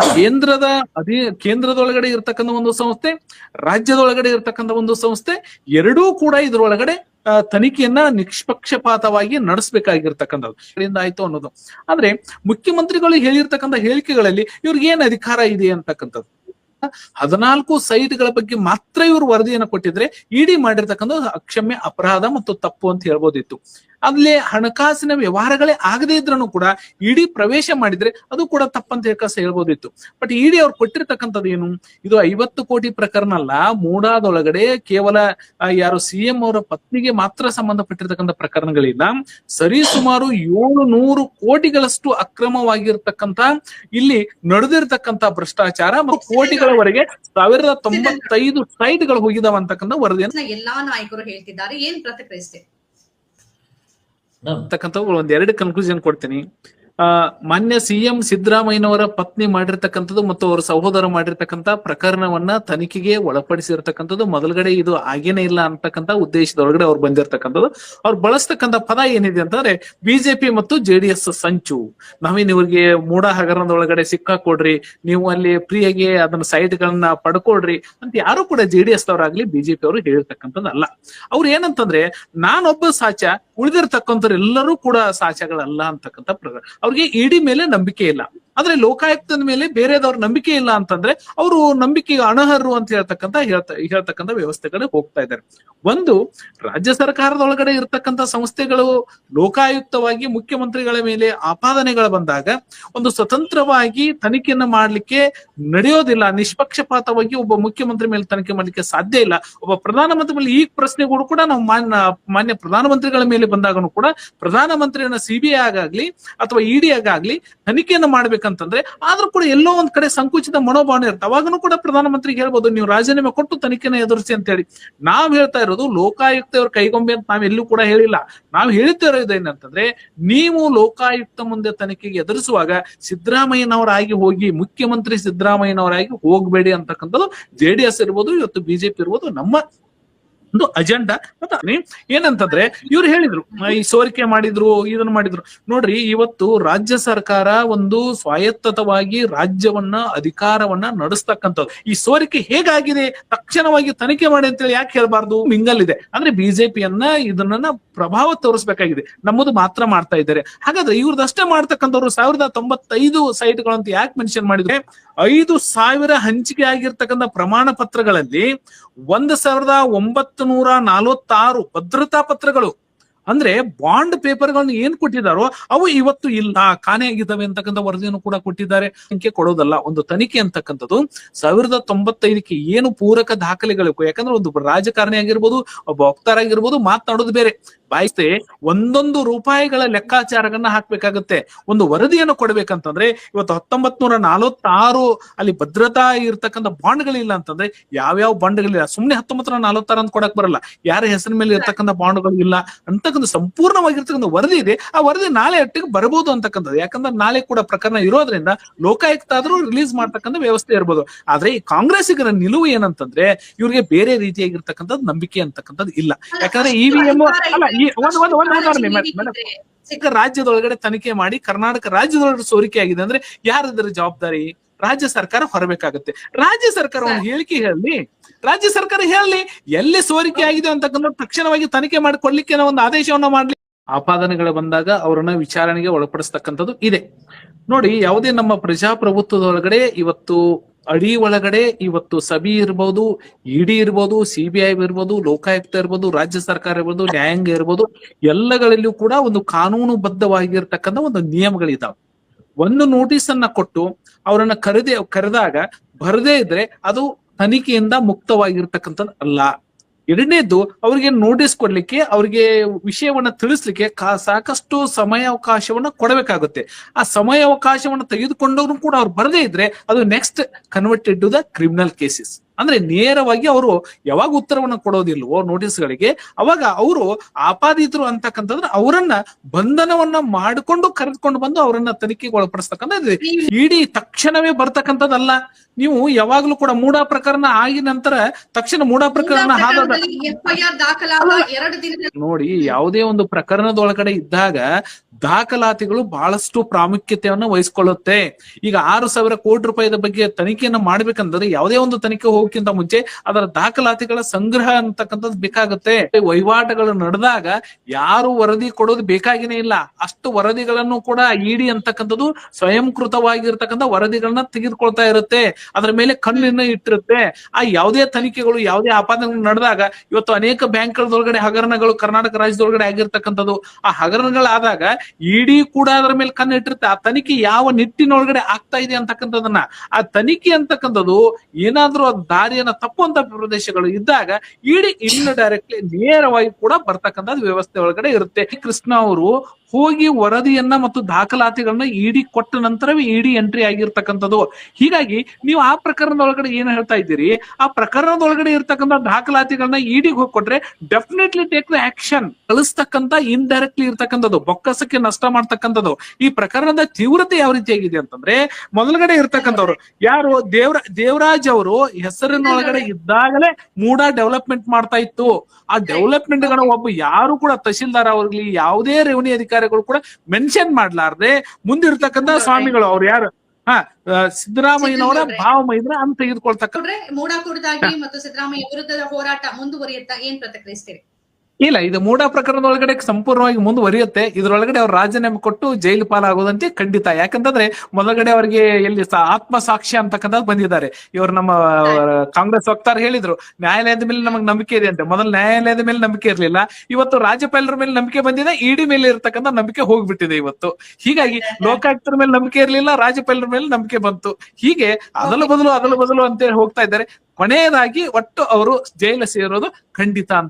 ಒಂದು ಕೇಂದ್ರದ ಅದೇ ಕೇಂದ್ರದೊಳಗಡೆ ಇರ್ತಕ್ಕಂಥ ಒಂದು ಸಂಸ್ಥೆ, ರಾಜ್ಯದೊಳಗಡೆ ಇರ್ತಕ್ಕಂಥ ಒಂದು ಸಂಸ್ಥೆ, ಎರಡೂ ಕೂಡ ಇದ್ರೊಳಗಡೆ ತನಿಖೆಯನ್ನ ನಿಷ್ಪಕ್ಷಪಾತವಾಗಿ ನಡೆಸಬೇಕಾಗಿರ್ತಕ್ಕಂಥದ್ದು. ಇದರಿಂದ ಆಯ್ತು ಅನ್ನೋದು. ಆದ್ರೆ ಮುಖ್ಯಮಂತ್ರಿಗಳು ಹೇಳಿರ್ತಕ್ಕಂಥ ಹೇಳಿಕೆಗಳಲ್ಲಿ ಇವ್ರಿಗೆ ಏನ್ ಅಧಿಕಾರ ಇದೆ ಅಂತಕ್ಕಂಥದ್ದು? ಹದಿನಾಲ್ಕು ಸೈಟ್ಗಳ ಬಗ್ಗೆ ಮಾತ್ರ ಇವರು ವರದಿಯನ್ನು ಕೊಟ್ಟಿದ್ರೆ ಇಡಿ ಮಾಡಿರ್ತಕ್ಕಂಥ ಅಕ್ಷಮ್ಯ ಅಪರಾಧ ಮತ್ತು ತಪ್ಪು ಅಂತ ಹೇಳ್ಬೋದಿತ್ತು. ಅಲ್ಲಿ ಹಣಕಾಸಿನ ವ್ಯವಹಾರಗಳೇ ಆಗದೇ ಇದ್ರೂ ಕೂಡ ಇಡಿ ಪ್ರವೇಶ ಮಾಡಿದ್ರೆ ಅದು ಕೂಡ ತಪ್ಪಂತ ಹೇಳ್ಕಾಸ ಹೇಳ್ಬೋದಿತ್ತು. ಬಟ್ ಇಡಿ ಅವ್ರು ಕೊಟ್ಟಿರ್ತಕ್ಕಂಥದ್ದು ಏನು? ಇದು ಐವತ್ತು ಕೋಟಿ ಪ್ರಕರಣ ಅಲ್ಲ, ಮೂಡಾದೊಳಗಡೆ ಕೇವಲ ಯಾರು ಸಿಎಂ ಅವರ ಪತ್ನಿಗೆ ಮಾತ್ರ ಸಂಬಂಧಪಟ್ಟಿರ್ತಕ್ಕಂಥ ಪ್ರಕರಣಗಳಿಲ್ಲ. ಸರಿ ಸುಮಾರು ಏಳು ನೂರು ಕೋಟಿಗಳಷ್ಟು ಅಕ್ರಮವಾಗಿರ್ತಕ್ಕಂಥ, ಇಲ್ಲಿ ನಡೆದಿರ್ತಕ್ಕಂಥ ಭ್ರಷ್ಟಾಚಾರ ಮತ್ತು ಕೋಟಿಗಳವರೆಗೆ ಸಾವಿರದ ತೊಂಬತ್ತೈದು ಸೈಟ್ಗಳು ಹೋಗಿದಾವ ಅಂತಕ್ಕಂಥ ವರದಿಯನ್ನು ಎಲ್ಲಾ ನಾಯಕರು ಹೇಳ್ತಿದ್ದಾರೆ, ಏನ್ ಪ್ರತಿಕ್ರಿಯಿಸಿದೆ ಅಂತಕ್ಕಂಥ ಒಂದ್ ಎರಡು ಕನ್ಕ್ಲೂಷನ್ ಕೊಡ್ತೀನಿ. ಆ, ಮಾನ್ಯ ಸಿಎಂ ಸಿದ್ದರಾಮಯ್ಯನವರ ಪತ್ನಿ ಮಾಡಿರ್ತಕ್ಕಂಥದ್ದು ಮತ್ತು ಅವರ ಸಹೋದರ ಮಾಡಿರ್ತಕ್ಕಂಥ ಪ್ರಕರಣವನ್ನ ತನಿಖೆಗೆ ಒಳಪಡಿಸಿರ್ತಕ್ಕಂಥದ್ದು ಮೊದಲಗಡೆ ಇದು ಆಗೇನೇ ಇಲ್ಲ ಅಂತಕ್ಕಂಥ ಉದ್ದೇಶದೊಳಗಡೆ ಅವ್ರು ಬಂದಿರತಕ್ಕಂಥದ್ದು. ಅವ್ರು ಬಳಸ್ತಕ್ಕಂಥ ಪದ ಏನಿದೆ ಅಂತಂದ್ರೆ ಬಿಜೆಪಿ ಮತ್ತು ಜೆಡಿಎಸ್ ಸಂಚು. ನಾವೇನ್ ಇವ್ರಿಗೆ ಮೂಡ ಹಗರಣದೊಳಗಡೆ ಸಿಕ್ಕಾಕೊಡ್ರಿ, ನೀವು ಅಲ್ಲಿ ಫ್ರೀಯಾಗಿ ಅದನ್ನ ಸೈಟ್ ಗಳನ್ನ ಪಡ್ಕೊಳ್ರಿ ಅಂತ ಯಾರು ಕೂಡ ಜೆಡಿಎಸ್ ಅವರಾಗ್ಲಿ ಬಿಜೆಪಿ ಅವರು ಹೇಳಿರ್ತಕ್ಕಂಥದ್ದಲ್ಲ. ಅವ್ರು ಏನಂತಂದ್ರೆ, ನಾನೊಬ್ಬ ಸಾಚ ಉಳಿದಿರ್ತಕ್ಕಂಥವ್ರು ಎಲ್ಲರೂ ಕೂಡ ಸಾಚಗಳಲ್ಲ ಅಂತಕ್ಕಂಥ ಪ್ರಕಾರ ಅವ್ರಿಗೆ ಇಡಿ ಮೇಲೆ ನಂಬಿಕೆ ಇಲ್ಲ. ಆದ್ರೆ ಲೋಕಾಯುಕ್ತದ ಮೇಲೆ ಬೇರೆದವ್ರ ನಂಬಿಕೆ ಇಲ್ಲ ಅಂತಂದ್ರೆ ಅವರು ನಂಬಿಕೆಗೆ ಅನರ್ಹರು ಅಂತ ಹೇಳ್ತಕ್ಕಂತ ಹೇಳ್ತ ಹೇಳ್ತಕ್ಕಂಥ ವ್ಯವಸ್ಥೆಗಳು ಹೋಗ್ತಾ ಇದ್ದಾರೆ ಒಂದು, ರಾಜ್ಯ ಸರ್ಕಾರದೊಳಗಡೆ ಇರತಕ್ಕಂತ ಸಂಸ್ಥೆಗಳು ಲೋಕಾಯುಕ್ತವಾಗಿ ಮುಖ್ಯಮಂತ್ರಿಗಳ ಮೇಲೆ ಆಪಾದನೆಗಳು ಬಂದಾಗ ಒಂದು ಸ್ವತಂತ್ರವಾಗಿ ತನಿಖೆಯನ್ನು ಮಾಡ್ಲಿಕ್ಕೆ ನಡೆಯೋದಿಲ್ಲ. ನಿಷ್ಪಕ್ಷಪಾತವಾಗಿ ಒಬ್ಬ ಮುಖ್ಯಮಂತ್ರಿ ಮೇಲೆ ತನಿಖೆ ಮಾಡ್ಲಿಕ್ಕೆ ಸಾಧ್ಯ ಇಲ್ಲ. ಒಬ್ಬ ಪ್ರಧಾನಮಂತ್ರಿ ಮೇಲೆ ಈ ಪ್ರಶ್ನೆಗಳು ಕೂಡ ನಾವು ಮಾನ್ಯ ಮಾನ್ಯ ಪ್ರಧಾನಮಂತ್ರಿಗಳ ಮೇಲೆ ಬಂದಾಗನು ಕೂಡ ಪ್ರಧಾನಮಂತ್ರಿಯನ್ನ ಸಿಬಿಐ ಆಗಾಗ್ಲಿ ಅಥವಾ ಇಡಿ ಆಗಾಗ್ಲಿ ತನಿಖೆಯನ್ನ ಮಾಡ್ಬೇಕಂತಂದ್ರೆ ಆದ್ರೂ ಕೂಡ ಎಲ್ಲೋ ಒಂದ್ ಕಡೆ ಸಂಕುಚಿತ ಮನೋಭಾವನೆ ಇರುತ್ತೆ. ಅವಾಗನು ಕೂಡ ಪ್ರಧಾನಮಂತ್ರಿಗೆ ಹೇಳ್ಬೋದು, ನೀವು ರಾಜೀನಾಮೆ ಕೊಟ್ಟು ತನಿಖೆನ ಎದುರಿಸಿ ಅಂತ ಹೇಳಿ ನಾವ್ ಹೇಳ್ತಾ ಇರೋದು ಲೋಕಾಯುಕ್ತ ಅವ್ರ ಕೈಗೊಂಬೆ ಅಂತ ನಾವ್ ಎಲ್ಲೂ ಕೂಡ ಹೇಳಿಲ್ಲ. ನಾವ್ ಹೇಳ್ತಾ ಇರೋದು ಏನಂತಂದ್ರೆ, ನೀವು ಲೋಕಾಯುಕ್ತ ಮುಂದೆ ತನಿಖೆಗೆ ಎದುರಿಸುವಾಗ ಸಿದ್ದರಾಮಯ್ಯನವರಾಗಿ ಹೋಗಿ, ಮುಖ್ಯಮಂತ್ರಿ ಸಿದ್ದರಾಮಯ್ಯನವರಾಗಿ ಹೋಗ್ಬೇಡಿ ಅಂತಕ್ಕಂಥದ್ದು ಜೆಡಿಎಸ್ ಇರ್ಬೋದು, ಇವತ್ತು ಬಿಜೆಪಿ ಇರ್ಬೋದು, ನಮ್ಮ ಒಂದು ಅಜೆಂಡಾ ಮತ್ತೆ ಏನಂತಂದ್ರೆ, ಇವ್ರು ಹೇಳಿದ್ರು ಈ ಸೋರಿಕೆ ಮಾಡಿದ್ರು, ಇದನ್ನ ಮಾಡಿದ್ರು. ನೋಡ್ರಿ, ಇವತ್ತು ರಾಜ್ಯ ಸರ್ಕಾರ ಒಂದು ಸ್ವಾಯತ್ತತವಾಗಿ ರಾಜ್ಯವನ್ನ, ಅಧಿಕಾರವನ್ನ ನಡೆಸ್ತಕ್ಕಂಥದ್ದು. ಈ ಸೋರಿಕೆ ಹೇಗಾಗಿದೆ? ತಕ್ಷಣವಾಗಿ ತನಿಖೆ ಮಾಡಿ ಅಂತೇಳಿ ಯಾಕೆ ಹೇಳ್ಬಾರ್ದು? ಮಿಂಗಲ್ ಇದೆ ಅಂದ್ರೆ ಬಿಜೆಪಿಯನ್ನ ಇದನ್ನ ಪ್ರಭಾವ ತೋರಿಸ್ಬೇಕಾಗಿದೆ. ನಮ್ಮದು ಮಾತ್ರ ಮಾಡ್ತಾ ಇದ್ದಾರೆ. ಹಾಗಾದ್ರೆ ಇವ್ರದಷ್ಟೇ ಮಾಡ್ತಕ್ಕಂಥವ್ರು ಸಾವಿರದ ತೊಂಬತ್ತೈದು ಸೈಟ್ಗಳು ಅಂತ ಯಾಕೆ ಮೆನ್ಷನ್ ಮಾಡಿದ್ರೆ? ಐದು ಸಾವಿರ ಹಂಚಿಕೆ ಆಗಿರ್ತಕ್ಕಂಥ ಪ್ರಮಾಣ ಪತ್ರಗಳಲ್ಲಿ ಒಂದ್ ಸಾವಿರದ ಒಂಬತ್ತು ನೂರ ನಲವತ್ತಾರು ಭದ್ರತಾ ಪತ್ರಗಳು. ಅಂದ್ರೆ ಬಾಂಡ್ ಪೇಪರ್ಗಳನ್ನ ಏನ್ ಕೊಟ್ಟಿದಾರೋ ಅವು ಇವತ್ತು ಇಲ್ಲ ಕಾಣೆಯಾಗಿದ್ದಾವೆ ಅಂತಕ್ಕಂಥ ವರದಿಯನ್ನು ಕೂಡ ಕೊಟ್ಟಿದ್ದಾರೆ. ಸಂಖ್ಯೆ ಕೊಡೋದಲ್ಲ, ಒಂದು ತನಿಖೆ ಅಂತಕ್ಕಂಥದ್ದು. ಸಾವಿರದ ತೊಂಬತ್ತೈದಕ್ಕೆ ಏನು ಪೂರಕ ದಾಖಲೆಗಳು, ಯಾಕಂದ್ರೆ ಒಂದು ರಾಜಕಾರಣಿ ಆಗಿರ್ಬೋದು, ಒಬ್ಬ ವಕ್ತಾರ ಆಗಿರ್ಬೋದು, ಮಾತನಾಡೋದು ಬೇರೆ. ಬಾಯಿಸ್ತೆ ಒಂದೊಂದು ರೂಪಾಯಿಗಳ ಲೆಕ್ಕಾಚಾರಗಳನ್ನ ಹಾಕ್ಬೇಕಾಗುತ್ತೆ. ಒಂದು ವರದಿಯನ್ನು ಕೊಡ್ಬೇಕಂತಂದ್ರೆ ಇವತ್ತು ಹತ್ತೊಂಬತ್ ನೂರ ನಲವತ್ತಾರು ಅಲ್ಲಿ ಭದ್ರತಾ ಇರ್ತಕ್ಕಂಥ ಬಾಂಡ್ಗಳಿಲ್ಲ ಅಂತಂದ್ರೆ ಯಾವ್ಯಾವ ಬಾಂಡ್ಗಳಿಲ್ಲ ಸುಮ್ನೆ ಹತ್ತೊಂಬತ್ ನೂರ ನಲವತ್ತಾರು ಅಂತ ಕೊಡಕ್ ಬರಲ್ಲ. ಯಾರ ಹೆಸರಿನ ಮೇಲೆ ಇರ್ತಕ್ಕಂಥ ಬಾಂಡ್ಗಳು ಇಲ್ಲ ಅಂತಕ್ಕಂಥ ಸಂಪೂರ್ಣವಾಗಿರ್ತಕ್ಕಂಥ ವರದಿ ಇದೆ. ಆ ವರದಿ ನಾಳೆ ಒಟ್ಟಿಗೆ ಬರಬಹುದು ಅಂತಕ್ಕಂಥದ್ದು. ಯಾಕಂದ್ರೆ ನಾಳೆ ಕೂಡ ಪ್ರಕರಣ ಇರೋದ್ರಿಂದ ಲೋಕಾಯುಕ್ತ ಆದ್ರೂ ರಿಲೀಸ್ ಮಾಡ್ತಕ್ಕಂಥ ವ್ಯವಸ್ಥೆ ಇರ್ಬೋದು. ಆದ್ರೆ ಈ ಕಾಂಗ್ರೆಸ್ಸಿಗರ ನಿಲುವು ಏನಂತಂದ್ರೆ ಇವ್ರಿಗೆ ಬೇರೆ ರೀತಿಯಾಗಿರ್ತಕ್ಕಂಥದ್ದು ನಂಬಿಕೆ ಅಂತಕ್ಕಂಥದ್ದು ಇಲ್ಲ. ಯಾಕಂದ್ರೆ ಇವಿಎಂ ಅಲ್ಲ ಈಗ ರಾಜ್ಯದೊಳಗಡೆ ತನಿಖೆ ಮಾಡಿ ಕರ್ನಾಟಕ ರಾಜ್ಯದೊಳಗಡೆ ಸೋರಿಕೆ ಆಗಿದೆ ಅಂದ್ರೆ ಯಾರದರ ಜವಾಬ್ದಾರಿ? ರಾಜ್ಯ ಸರ್ಕಾರ ಹೊರಬೇಕಾಗುತ್ತೆ. ರಾಜ್ಯ ಸರ್ಕಾರ ಒಂದು ಹೇಳಿಕೆ ಹೇಳಲಿ ರಾಜ್ಯ ಸರ್ಕಾರ ಹೇಳಲಿ ಎಲ್ಲಿ ಸೋರಿಕೆ ಆಗಿದೆ ಅಂತಕ್ಕಂಥ ತಕ್ಷಣವಾಗಿ ತನಿಖೆ ಮಾಡಿಕೊಡ್ಲಿಕ್ಕೆ ನಾವು ಒಂದು ಆದೇಶವನ್ನ ಮಾಡ್ಲಿ ಆಪಾದನೆಗಳು ಬಂದಾಗ ಅವರನ್ನ ವಿಚಾರಣೆಗೆ ಒಳಪಡಿಸ್ತಕ್ಕಂಥದ್ದು ಇದೆ. ನೋಡಿ ಯಾವುದೇ ನಮ್ಮ ಪ್ರಜಾಪ್ರಭುತ್ವದೊಳಗಡೆ ಇವತ್ತು ಅಡಿ ಒಳಗಡೆ ಇವತ್ತು ಸಬಿ ಇರ್ಬೋದು, ಇಡಿ ಇರ್ಬೋದು ಸಿಬಿಐ ಇರ್ಬೋದು, ಲೋಕಾಯುಕ್ತ ಇರ್ಬೋದು, ರಾಜ್ಯ ಸರ್ಕಾರ ಇರ್ಬೋದು, ನ್ಯಾಯಾಂಗ ಇರ್ಬೋದು ಎಲ್ಲಗಳಲ್ಲೂ ಕೂಡ ಒಂದು ಕಾನೂನುಬದ್ಧವಾಗಿರ್ತಕ್ಕಂಥ ಒಂದು ನಿಯಮಗಳಿದಾವೆ. ಒಂದು ನೋಟಿಸ್ ಅನ್ನ ಕೊಟ್ಟು ಅವರನ್ನ ಕರೆದೆ, ಕರೆದಾಗ ಬರದೇ ಇದ್ರೆ ಅದು ತನಿಖೆಯಿಂದ ಮುಕ್ತವಾಗಿರ್ತಕ್ಕಂಥದ್ದು ಅಲ್ಲ. ಎರಡನೇದು ಅವ್ರಿಗೆ ನೋಟಿಸ್ ಕೊಡ್ಲಿಕ್ಕೆ, ಅವ್ರಿಗೆ ವಿಷಯವನ್ನ ತಿಳಿಸ್ಲಿಕ್ಕೆ ಸಾಕಷ್ಟು ಸಮಯಾವಕಾಶವನ್ನ ಕೊಡಬೇಕಾಗುತ್ತೆ. ಆ ಸಮಯಾವಕಾಶವನ್ನ ತೆಗೆದುಕೊಂಡವ್ರು ಕೂಡ ಅವ್ರು ಬರದೇ ಇದ್ರೆ ಅದು next converted to the criminal cases ಅಂದ್ರೆ ನೇರವಾಗಿ ಅವರು ಯಾವಾಗ ಉತ್ತರವನ್ನು ಕೊಡೋದಿಲ್ವೋ ನೋಟಿಸ್ಗಳಿಗೆ ಅವಾಗ ಅವರು ಆಪಾದಿತರು ಅಂತಕ್ಕಂಥದ್ರೆ ಅವರನ್ನ ಬಂಧನವನ್ನ ಮಾಡಿಕೊಂಡು ಕರೆದುಕೊಂಡು ಬಂದು ಅವರನ್ನ ತನಿಖೆಗೆ ಒಳಪಡಿಸ್ತಕ್ಕಂಥದ್ದು ಇಡೀ ತಕ್ಷಣವೇ ಬರ್ತಕ್ಕಂಥದ್ದಲ್ಲ. ನೀವು ಯಾವಾಗ್ಲೂ ಕೂಡ ಮೂಡಾ ಪ್ರಕರಣ ಆಗಿ ನಂತರ ತಕ್ಷಣ ಮೂಡಾ ಪ್ರಕರಣ ನೋಡಿ ಯಾವುದೇ ಒಂದು ಪ್ರಕರಣದೊಳಗಡೆ ಇದ್ದಾಗ ದಾಖಲಾತಿಗಳು ಬಹಳಷ್ಟು ಪ್ರಾಮುಖ್ಯತೆಯನ್ನು ವಹಿಸ್ಕೊಳ್ಳುತ್ತೆ. ಈಗ ಆರು ಸಾವಿರ ಕೋಟಿ ರೂಪಾಯಿದ ಬಗ್ಗೆ ತನಿಖೆಯನ್ನ ಮಾಡ್ಬೇಕಂದ್ರೆ ಯಾವುದೇ ಒಂದು ತನಿಖೆ ಹೋಗಕ್ಕಿಂತ ಮುಂಚೆ ಅದರ ದಾಖಲಾತಿಗಳ ಸಂಗ್ರಹ ಅಂತಕ್ಕಂಥದ್ದು ಬೇಕಾಗುತ್ತೆ. ವಹಿವಾಟುಗಳು ನಡೆದಾಗ ಯಾರು ವರದಿ ಕೊಡೋದು ಬೇಕಾಗಿನೇ ಇಲ್ಲ. ಅಷ್ಟು ವರದಿಗಳನ್ನು ಕೂಡ ಇಡಿ ಅಂತಕ್ಕಂಥದ್ದು ಸ್ವಯಂಕೃತವಾಗಿರ್ತಕ್ಕಂಥ ವರದಿಗಳನ್ನ ತೆಗೆದುಕೊಳ್ತಾ ಇರುತ್ತೆ. ಅದರ ಮೇಲೆ ಕಣ್ಣಿನ ಇಟ್ಟಿರುತ್ತೆ. ಆ ಯಾವುದೇ ತನಿಖೆಗಳು, ಯಾವುದೇ ಆಪಾದನೆಗಳು ನಡೆದಾಗ ಇವತ್ತು ಅನೇಕ ಬ್ಯಾಂಕ್ಗಳೊಳಗಡೆ ಹಗರಣಗಳು, ಕರ್ನಾಟಕ ರಾಜ್ಯದೊಳಗಡೆ ಆಗಿರ್ತಕ್ಕಂಥದ್ದು, ಆ ಹಗರಣಗಳಾದಾಗ ಇಡಿ ಕೂಡ ಅದರ ಮೇಲೆ ಕಣ್ಣು ಇಟ್ಟಿರುತ್ತೆ. ಆ ತನಿಖೆ ಯಾವ ನಿಟ್ಟಿನೊಳಗಡೆ ಆಗ್ತಾ ಇದೆ ಅಂತಕ್ಕಂಥದನ್ನ ಆ ತನಿಖೆ ಅಂತಕ್ಕಂಥದ್ದು ಏನಾದ್ರೂ ದಾರಿಯನ್ನ ತಪ್ಪುವಂತ ಪ್ರದೇಶಗಳು ಇದ್ದಾಗ ಇಡೀ ಇನ್ ಡೈರೆಕ್ಟ್ಲಿ ನೇರವಾಗಿ ಕೂಡ ಬರ್ತಕ್ಕಂಥದ್ದು ವ್ಯವಸ್ಥೆ ಒಳಗಡೆ ಇರುತ್ತೆ. ಕೃಷ್ಣ ಅವರು ಹೋಗಿ ವರದಿಯನ್ನ ಮತ್ತು ದಾಖಲಾತಿಗಳನ್ನ ಇಡಿ ಕೊಟ್ಟ ನಂತರವೇ ಇಡಿ ಎಂಟ್ರಿ ಆಗಿರ್ತಕ್ಕಂಥದ್ದು. ಹೀಗಾಗಿ ನೀವು ಆ ಪ್ರಕರಣದೊಳಗಡೆ ಏನ್ ಹೇಳ್ತಾ ಇದ್ದೀರಿ? ಆ ಪ್ರಕರಣದೊಳಗಡೆ ಇರ್ತಕ್ಕಂಥ ದಾಖಲಾತಿಗಳನ್ನ ಇಡಿಗೆ ಹೋಗಿ ಕೊಟ್ರೆ ಡೆಫಿನೆಟ್ಲಿ ಟೇಕ್ ದ ಆಕ್ಷನ್ ಕಳಿಸ್ತಕ್ಕಂಥ ಇಂಡೈರೆಕ್ಟ್ಲಿ ಇರ್ತಕ್ಕಂಥದ್ದು, ಬೊಕ್ಕಸಕ್ಕೆ ನಷ್ಟ ಮಾಡ್ತಕ್ಕಂಥದ್ದು. ಈ ಪ್ರಕರಣದ ತೀವ್ರತೆ ಯಾವ ರೀತಿಯಾಗಿದೆ ಅಂತಂದ್ರೆ, ಮೊದಲಗಡೆ ಇರ್ತಕ್ಕಂಥವ್ರು, ಯಾರು? ದೇವ್ರ, ದೇವರಾಜ್ ಅವರು ಹೆಸರಿನೊಳಗಡೆ ಇದ್ದಾಗಲೇ ಮೂಡ ಡೆವಲಪ್ಮೆಂಟ್ ಮಾಡ್ತಾ ಇತ್ತು. ಆ ಡೆವಲಪ್ಮೆಂಟ್ಗಳ ಒಬ್ಬ ಯಾರು ಕೂಡ ತಹಶೀಲ್ದಾರ್ ಅವ್ರಿಗೆ ಯಾವುದೇ ರೆವಿನ್ಯೂ ಅಧಿಕಾರಿಗಳು ಕೂಡ ಮೆನ್ಷನ್ ಮಾಡ್ಲಾರ್ದೆ ಮುಂದಿರ್ತಕ್ಕಂಥ ಸ್ವಾಮಿಗಳು ಅವ್ರು ಯಾರು? ಹಾ ಸಿದ್ದರಾಮಯ್ಯನವರ ಭಾವ ಮೈದ್ರ ಅಂತ ತೆಗೆದುಕೊಳ್ತಕ್ಕ ಮೂಡಾಕೂಡದಾಗಿ ಮತ್ತು ಸಿದ್ದರಾಮಯ್ಯ ವಿರುದ್ಧದ ಹೋರಾಟ ಮುಂದುವರಿಯುತ್ತಾ ಏನ್ ಪ್ರತಿಕ್ರಿಯಿಸ್ತೀರಿ? ಇಲ್ಲ ಇದು ಮೂಡ ಪ್ರಕರಣದೊಳಗಡೆ ಸಂಪೂರ್ಣವಾಗಿ ಮುಂದುವರಿಯುತ್ತೆ. ಇದ್ರೊಳಗಡೆ ಅವ್ರು ರಾಜೀನಾಮೆ ಕೊಟ್ಟು ಜೈಲು ಪಾಲಾಗೋದಂತೆ ಖಂಡಿತ. ಯಾಕಂತಂದ್ರೆ ಮೊದಲಗಡೆ ಅವರಿಗೆ ಎಲ್ಲಿ ಆತ್ಮಸಾಕ್ಷಿ ಅಂತಕ್ಕಂಥದ್ದು ಬಂದಿದ್ದಾರೆ. ಇವರು ನಮ್ಮ ಕಾಂಗ್ರೆಸ್ ವಕ್ತಾರ ಹೇಳಿದ್ರು ನ್ಯಾಯಾಲಯದ ಮೇಲೆ ನಮಗೆ ನಂಬಿಕೆ ಇದೆ ಅಂತ. ಮೊದಲು ನ್ಯಾಯಾಲಯದ ಮೇಲೆ ನಂಬಿಕೆ ಇರಲಿಲ್ಲ. ಇವತ್ತು ರಾಜ್ಯಪಾಲರ ಮೇಲೆ ನಂಬಿಕೆ ಬಂದಿದೆ ಇಡಿ ಮೇಲೆ ಇರತಕ್ಕಂಥ ನಂಬಿಕೆ ಹೋಗ್ಬಿಟ್ಟಿದೆ ಇವತ್ತು. ಹೀಗಾಗಿ ಲೋಕಾಯುಕ್ತರ ಮೇಲೆ ನಂಬಿಕೆ ಇರಲಿಲ್ಲ ರಾಜ್ಯಪಾಲರ ಮೇಲೆ ನಂಬಿಕೆ ಬಂತು. ಹೀಗೆ ಅದಲು ಬದಲು ಅದಲು ಬದಲು ಅಂತ ಹೋಗ್ತಾ ಇದ್ದಾರೆ. ಕೊನೆಯದಾಗಿ ಒಟ್ಟು ಅವರು ಜೈಲು ಸೇರೋದು ಖಂಡಿತ ಅಂತ.